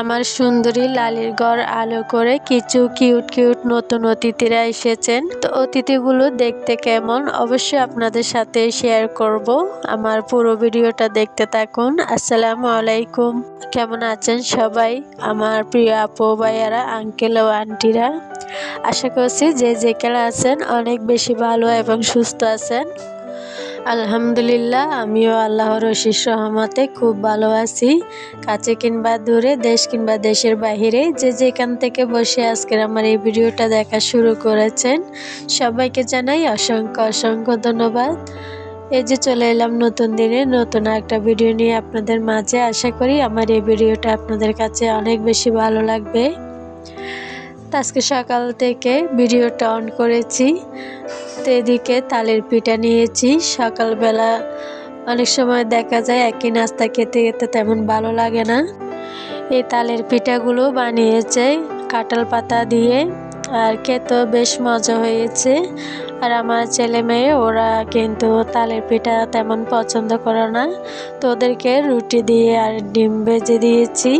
আমার সুন্দরী লালির ঘর আলো করে কিছু কিউট কিউট নতুন অতিথিরা এসেছেন। তো অতিথিগুলো দেখতে কেমন? অবশ্যই আপনাদের সাথে শেয়ার করব। আমার পুরো ভিডিওটা দেখতে থাকুন। আসসালামু আলাইকুম। কেমন আছেন সবাই? আমার প্রিয় আপু, ভাইয়ারা আঙ্কেল ও আন্টিরা আশা করছি যে যে যেখানে আছেন অনেক বেশি ভালো এবং সুস্থ আছেন। আলহামদুলিল্লাহ, আমিও আল্লাহর অশিস রহমতে খুব ভালো আছি। কাছে কিংবা দূরে, দেশ কিংবা দেশের বাহিরে, যে যেখান থেকে বসে আজকের আমার এই ভিডিওটা দেখা শুরু করেছেন, সবাইকে জানাই অসংখ্য অসংখ্য ধন্যবাদ। এই যে চলে এলাম নতুন দিনে, নতুন একটা ভিডিও নিয়ে আপনাদের মাঝে। আশা করি আমার এই ভিডিওটা আপনাদের কাছে অনেক বেশি ভালো লাগবে। আজকে সকাল থেকে ভিডিওটা অন করেছি। এদিকে তালের পিঠা নিয়েছি। সকালবেলা অনেক সময় দেখা যায় একই নাস্তা খেতে খেতে তেমন ভালো লাগে না। এই তালের পিঠাগুলো বানিয়েছে কাঁঠাল পাতা দিয়ে, আর খেতেও বেশ মজা হয়েছে। আর আমার ছেলে মেয়ে, ওরা কিন্তু তালের পিঠা তেমন পছন্দ করে না। তো ওদেরকে রুটি দিয়ে আর ডিম ভেজে দিয়েছি।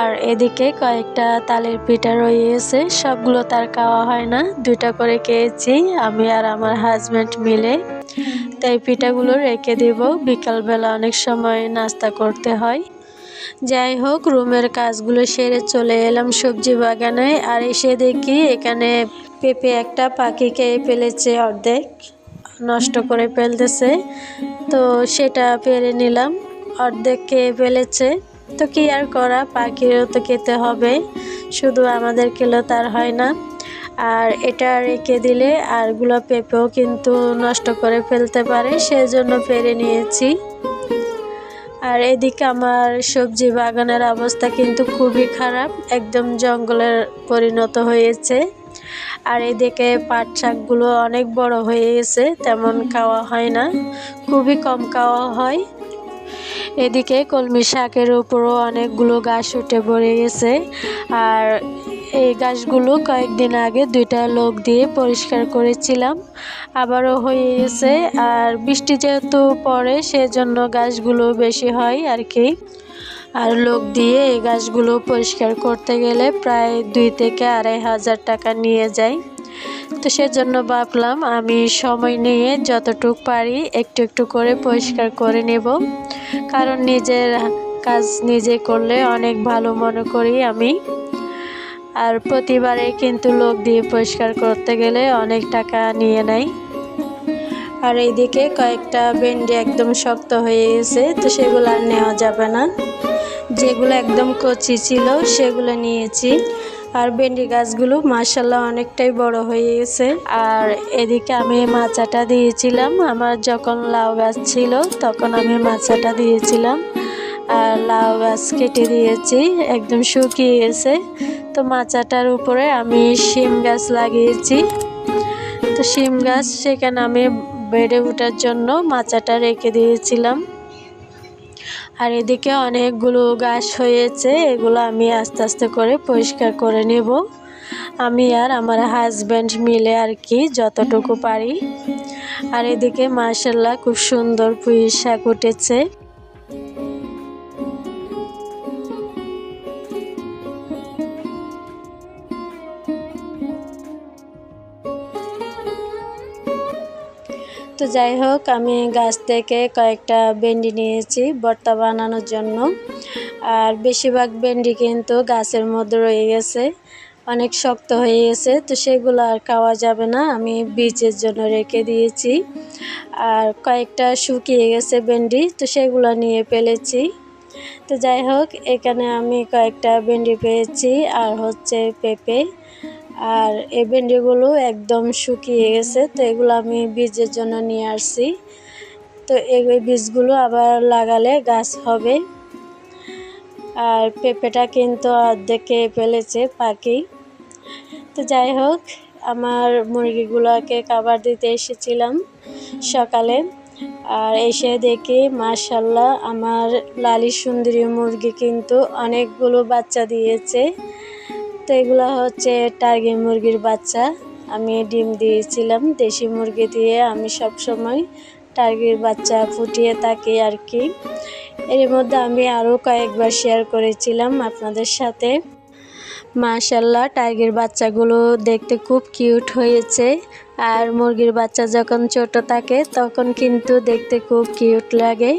আর এদিকে কয়েকটা তালের পিঠা রয়েছে, সবগুলো তার খাওয়া হয় না। দুইটা করে খেয়েছি, আমি আর আমার হাজব্যান্ড মিলে। তাই পিঠাগুলো রেখে দিব। বিকালবেলা অনেক সময় নাস্তা করতে হয়। যাই হোক, রুমের কাজগুলো সেরে চলে এলাম সবজি বাগানে। আর এসে দেখি এখানে পেঁপে একটা পাখি খেয়ে ফেলেছে অর্ধেক, নষ্ট করে ফেলতেছে। তো সেটা পেরে নিলাম, অর্ধেক খেয়ে ফেলেছে। তো কি আর করা? পাখিরও তো খেতে হবে। শুধু আমাদের খেলেও তার হয় না। আর এটা রেখে দিলে আরগুলো পেঁপেও কিন্তু নষ্ট করে ফেলতে পারে, সেজন্য পেরে নিয়েছি। আর এদিকে আমার সবজি বাগানের অবস্থা কিন্তু খুবই খারাপ, একদম জঙ্গলের পরিণত হয়েছে। আর এদিকে পাট শাকগুলো অনেক বড় হয়ে গেছে, তেমন খাওয়া হয় না। খুবই কম খাওয়া হয়। এদিকে কলমি শাকের উপরও অনেকগুলো গাছ উঠে পড়ে গেছে। আর এই গাছগুলো কয়েকদিন আগে দুইটা লোক দিয়ে পরিষ্কার করেছিলাম, আবারও হয়ে গেছে। আর বৃষ্টি যেহেতু পড়ে, সেজন্য গাছগুলো বেশি হয় আর কি। আর লোক দিয়ে এই গাছগুলো পরিষ্কার করতে গেলে প্রায় দুই থেকে আড়াই হাজার টাকা নিয়ে যায়। তো সেজন্য ভাবলাম আমি সময় নিয়ে যতটুক পারি একটু একটু করে পরিষ্কার করে নেব। কারণ নিজের কাজ নিজে করলে অনেক ভালো মনে করি আমি। আর প্রতিবারে কিন্তু লোক দিয়ে পরিষ্কার করতে গেলে অনেক টাকা নিয়ে নেয়। আর এইদিকে কয়েকটা ভেন্ডি একদম শক্ত হয়ে গেছে, তো সেগুলো আর নেওয়া যাবে না। যেগুলো একদম কচি ছিল, সেগুলো নিয়েছি। আর ভেন্ডি গাছগুলো মাসাল্লাহ অনেকটাই বড় হয়ে গেছে। আর এদিকে আমি মাচাটা দিয়েছিলাম। আমার যখন লাউ গাছ ছিল তখন আমি মাচাটা দিয়েছিলাম। আর লাউ গাছ কেটে দিয়েছি, একদম শুকিয়ে গেছে। তো মাচাটার উপরে আমি শিম গাছ লাগিয়েছি। তো শিম গাছ সেখানে আমি বেড়ে ওঠার জন্য মাচাটা রেখে দিয়েছিলাম। আর এদিকে অনেকগুলো গাছ হয়েছে, এগুলো আমি আস্তে আস্তে করে পরিষ্কার করে নেব। আমি আর আমার হাজব্যান্ড মিলে আর কি যতটুকু পারি। আর এদিকে মার্শাল্লাহ খুব সুন্দর পুঁই শাক উঠেছে। তো যাই হোক, আমি গাছ থেকে কয়েকটা ভেন্ডি নিয়েছি ভর্তা বানানোর জন্য। আর বেশিরভাগ ভেন্ডি কিন্তু গাছের মধ্যে রয়ে গেছে, অনেক শক্ত হয়ে গেছে, তো সেগুলো আর খাওয়া যাবে না। আমি বীজের জন্য রেখে দিয়েছি। আর কয়েকটা শুকিয়ে গেছে ভেন্ডি, তো সেগুলো নিয়ে ফেলেছি। তো যাই হোক, এখানে আমি কয়েকটা ভেন্ডি পেয়েছি, আর হচ্ছে পেঁপে। আর এই ভেন্ডিগুলো একদম শুকিয়ে গেছে, তো এগুলো আমি বীজের জন্য নিয়ে আসছি। তো এই বীজগুলো আবার লাগালে গাছ হবে। আর পেঁপেটা কিন্তু অর্ধেকে ফেলেছে পাখি তো যাই হোক, আমার মুরগিগুলোকে খাবার দিতে এসেছিলাম সকালে। আর এসে দেখি মার্শাল্লাহ আমার লালি সুন্দরী মুরগি কিন্তু অনেকগুলো বাচ্চা দিয়েছে। তো এগুলো হচ্ছে টার্গি মুরগির বাচ্চা। আমি ডিম দিয়েছিলাম দেশি মুরগি দিয়ে। আমি সব সময় টার্গির বাচ্চা ফুটিয়ে থাকি আর কি। এর মধ্যে আমি আরও কয়েকবার শেয়ার করেছিলাম আপনাদের সাথে। মাশাল্লাহ টার্গের বাচ্চাগুলো দেখতে খুব কিউট হয়েছে। আর মুরগির বাচ্চা যখন ছোট থাকে তখন কিন্তু দেখতে খুব কিউট লাগে।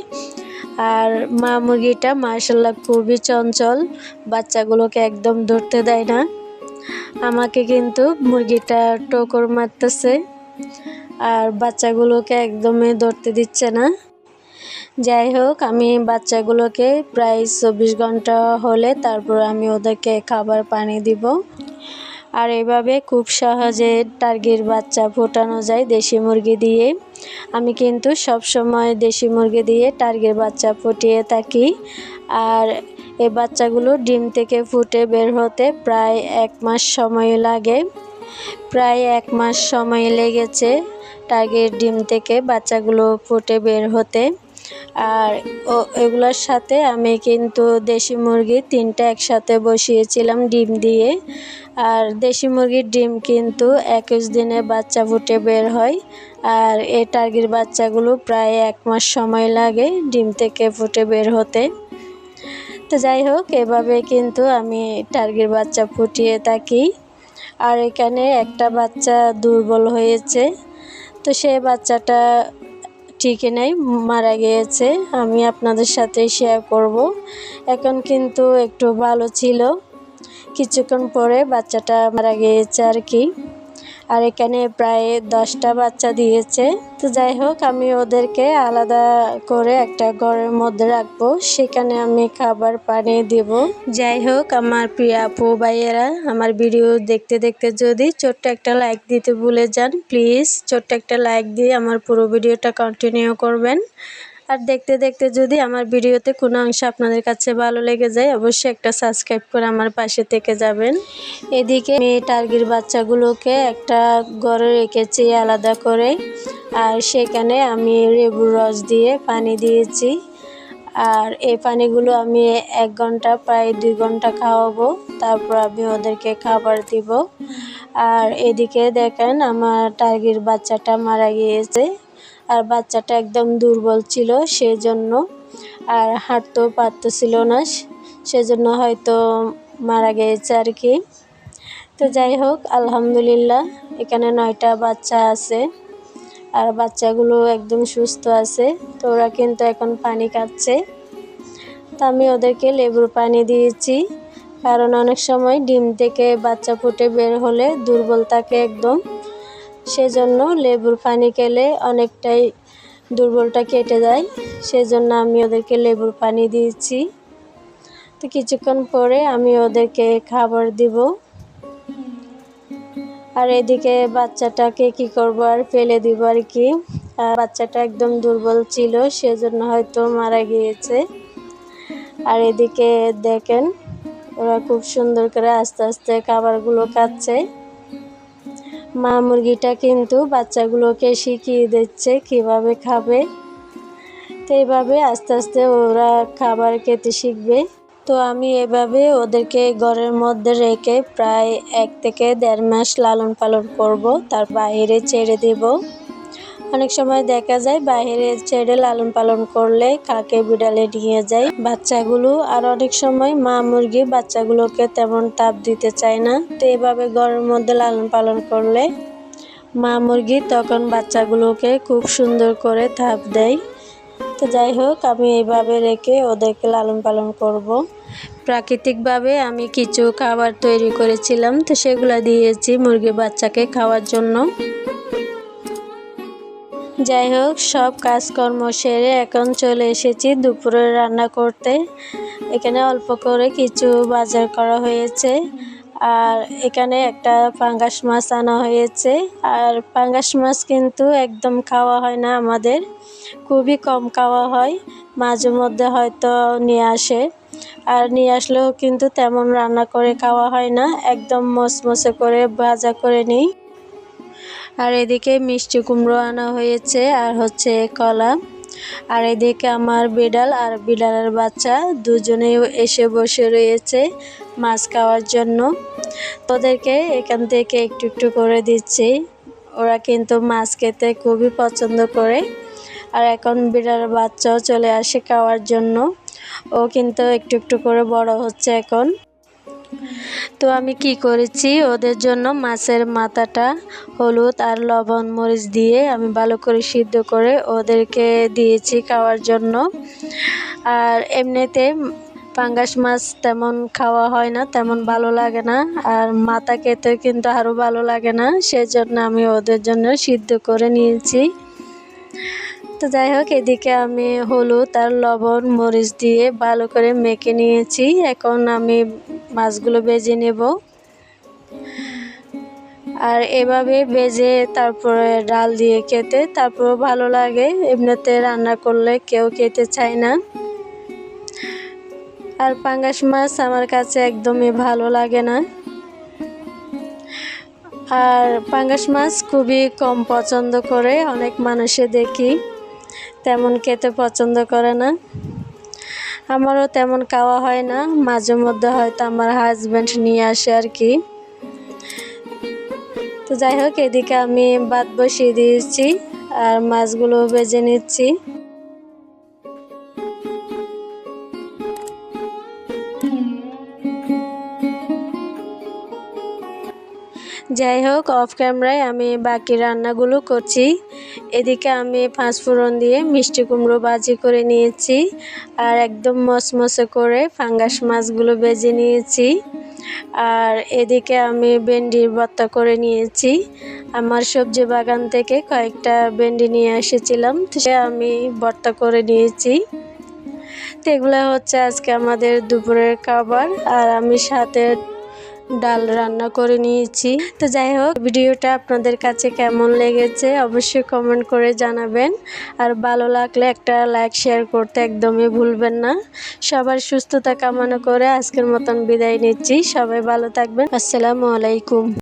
আর মা মুরগিটা মাশাল্লাহ খুবই চঞ্চল, বাচ্চাগুলোকে একদম ধরতে দেয় না। আমাকে কিন্তু মুরগিটা টোকর মারতেছে আর বাচ্চাগুলোকে একদমই ধরতে দিচ্ছে না। যাই হোক, আমি বাচ্চাগুলোকে প্রায় চব্বিশ ঘণ্টা হলে তারপর আমি ওদেরকে খাবার পানি দিব। আর এভাবে খুব সহজে টার্গির বাচ্চা ফোটানো যায় দেশি মুরগি দিয়ে। আমি কিন্তু সব সময় দেশি মুরগি দিয়ে টার্গির বাচ্চা ফুটিয়ে থাকি। আর এই বাচ্চাগুলো ডিম থেকে ফুটে বের হতে প্রায় এক মাস সময় লাগে। প্রায় এক মাস সময় লেগেছে টার্গের ডিম থেকে বাচ্চাগুলো ফুটে বের হতে। আর এগুলোর সাথে আমি কিন্তু দেশি মুরগি তিনটা একসাথে বসিয়েছিলাম ডিম দিয়ে। আর দেশি মুরগির ডিম কিন্তু একুশ দিনে বাচ্চা ফুটে বের হয়। আর এই টার্গির বাচ্চাগুলো প্রায় এক মাস সময় লাগে ডিম থেকে ফুটে বের হতে। তো যাই হোক, এভাবে কিন্তু আমি টার্গির বাচ্চা ফুটিয়ে থাকি। আর এখানে একটা বাচ্চা দুর্বল হয়েছে। তো সেই বাচ্চাটা ঠিকই নেই, মারা গিয়েছে। আমি আপনাদের সাথে শেয়ার করব। এখন কিন্তু একটু ভালো ছিল। কিছুক্ষণ পরে বাচ্চাটা মারা গিয়েছে আর কি। আর এখানে প্রায় দশটা বাচ্চা দিয়েছে। তো যাই হোক, আমি ওদেরকে আলাদা করে একটা ঘরের মধ্যে রাখব। সেখানে আমি খাবার পানি দেব। যাই হোক, আমার প্রিয় আপু ভাইয়েরা, আমার ভিডিও দেখতে দেখতে যদি ছোট্ট একটা লাইক দিতে ভুলে যান, প্লিজ ছোট্ট একটা লাইক দিয়ে আমার পুরো ভিডিওটা কন্টিনিউ করবেন। আর দেখতে দেখতে যদি আমার ভিডিওতে কোনো অংশ আপনাদের কাছে ভালো লেগে যায়, অবশ্যই একটা সাবস্ক্রাইব করে আমার পাশে থেকে যাবেন। এদিকে আমি টার্গির বাচ্চাগুলোকে একটা ঘরে রেখেছি আলাদা করে, আর সেখানে আমি লেবুর রস দিয়ে পানি দিয়েছি। আর এই পানিগুলো আমি এক ঘণ্টা, প্রায় দুই ঘণ্টা খাওয়াবো, তারপর আমি ওদেরকে খাবার দিব। আর এদিকে দেখেন আমার টার্গির বাচ্চাটা মারা গিয়েছে। আর বাচ্চাটা একদম দুর্বল ছিল সেজন্য আর হাঁটতেও পারতেছিল না, সেজন্য হয়তো মারা গিয়েছে আর কি। তো যাই হোক, আলহামদুলিল্লাহ, এখানে নয়টা বাচ্চা আছে আর বাচ্চাগুলো একদম সুস্থ আছে। তো ওরা কিন্তু এখন পানি খাচ্ছে। তো আমি ওদেরকে লেবুর পানি দিয়েছি, কারণ অনেক সময় ডিম থেকে বাচ্চা ফুটে বের হলে দুর্বল থাকে একদম সেজন্য লেবুর পানি খেলে অনেকটাই দুর্বলটা কেটে যায়। সেজন্য আমি ওদেরকে লেবুর পানি দিয়েছি। তো কিছুক্ষণ পরে আমি ওদেরকে খাবার দিব। আর এদিকে বাচ্চাটাকে কি করব আর ফেলে দিব আর কি। আর বাচ্চাটা একদম দুর্বল ছিল, সেজন্য হয়তো মারা গিয়েছে। আর এদিকে দেখেন, ওরা খুব সুন্দর করে আস্তে আস্তে খাবারগুলো খাচ্ছে। মা মুরগিটা কিন্তু বাচ্চাগুলোকে শিখিয়ে দিচ্ছে কীভাবে খাবে। তো এইভাবে আস্তে আস্তে ওরা খাবার খেতে শিখবে। তো আমি এভাবে ওদেরকে ঘরের মধ্যে রেখে প্রায় এক থেকে দেড় মাস লালন পালন করব, তার বাইরে ছেড়ে দেব। অনেক সময় দেখা যায় বাইরে ছেড়ে লালন পালন করলে কাকে বিড়ালে নিয়ে যায় বাচ্চাগুলো। আর অনেক সময় মা মুরগি বাচ্চাগুলোকে তেমন তাপ দিতে চায় না। তো এভাবে ঘরের মধ্যে লালন পালন করলে মা মুরগি তখন বাচ্চাগুলোকে খুব সুন্দর করে তাপ দেয়। তো যাই হোক, আমি এইভাবে রেখে ওদেরকে লালন পালন করব। প্রাকৃতিকভাবে আমি কিছু খাবার তৈরি করেছিলাম, তো সেগুলো দিয়েছি মুরগির বাচ্চাকে খাওয়ার জন্য। যাই হোক, সব কাজকর্ম সেরে এখন চলে এসেছি দুপুরে রান্না করতে। এখানে অল্প করে কিছু বাজার করা হয়েছে। আর এখানে একটা পাঙ্গাস মাছ আনা হয়েছে। আর পাঙ্গাস মাছ কিন্তু একদম খাওয়া হয় না আমাদের। খুবই কম খাওয়া হয়, মাঝে মধ্যে হয়তো নিয়ে আসে। আর নিয়ে আসলেও কিন্তু তেমন রান্না করে খাওয়া হয় না, একদম মচমচে করে ভাজা করে নিই। আর এদিকে মিষ্টি কুমড়ো আনা হয়েছে আর হচ্ছে কলা। আর এদিকে আমার বিড়াল আর বিড়ালের বাচ্চা দুজনেই এসে বসে রয়েছে মাছ খাওয়ার জন্য। ওদেরকে এখান থেকে একটু একটু করে দিচ্ছি। ওরা কিন্তু মাছ খেতে খুবই পছন্দ করে। আর এখন বিড়ালের বাচ্চাও চলে আসে খাওয়ার জন্য। ও কিন্তু একটু একটু করে বড় হচ্ছে এখন। তো আমি কি করেছি? ওদের জন্য মাছের মাথাটা হলুদ আর লবণ মরিচ দিয়ে আমি ভালো করে সিদ্ধ করে ওদেরকে দিয়েছি খাওয়ার জন্য। আর এমনিতে পাঙ্গাস মাছ তেমন খাওয়া হয় না, তেমন ভালো লাগে না। আর মাথা খেতে কিন্তু আরও ভালো লাগে না, সেজন্য আমি ওদের জন্য সিদ্ধ করে নিয়েছি। তো যাই হোক, এদিকে আমি হলুদ আর লবণ মরিচ দিয়ে ভালো করে মেখে নিয়েছি। এখন আমি মাছগুলো বেজে নেব। আর এভাবে বেজে তারপরে ডাল দিয়ে খেতে তারপরেও ভালো লাগে। এমনিতে রান্না করলে কেউ খেতে চায় না। আর পাঙ্গাস মাছ আমার কাছে একদমই ভালো লাগে না। আর পাঙ্গাস মাছ খুবই কম পছন্দ করে, অনেক মানুষে দেখি। তেমন খেতে পছন্দ করে না। আমারও তেমন খাওয়া হয় না। মাঝে মধ্যে হয়তো আমার হাজব্যান্ড নিয়ে আসে আর কি। তো যাই হোক, এদিকে আমি ভাত বসিয়ে দিয়েছি আর মাছগুলো বেজে নিচ্ছি। যাই হোক অফ ক্যামেরায় আমি বাকি রান্নাগুলো করছি। এদিকে আমি পাঁচফোড়ন দিয়ে মিষ্টি কুমড়ো বাজি করে নিয়েছি আর একদম মসমসে করে ফাঙ্গাস মাছগুলো বেজে নিয়েছি। আর এদিকে আমি ভেন্ডির ভর্তা করে নিয়েছি। আমার সবজি বাগান থেকে কয়েকটা ভেন্ডি নিয়ে এসেছিলাম, সে আমি ভর্তা করে নিয়েছি। তো এগুলো হচ্ছে আজকে আমাদের দুপুরের খাবার। আর আমি সাথে ডাল রান্না করে নিয়েছি। তো যাই হোক, ভিডিওটা আপনাদের কাছে কেমন লেগেছে অবশ্যই কমেন্ট করে জানাবেন। আর ভালো লাগলে একটা লাইক শেয়ার করতে একদমই ভুলবেন না। সবার সুস্থতা কামনা করে আজকের মতন বিদায় নিচ্ছি। সবাই ভালো থাকবেন। আসসালামু আলাইকুম।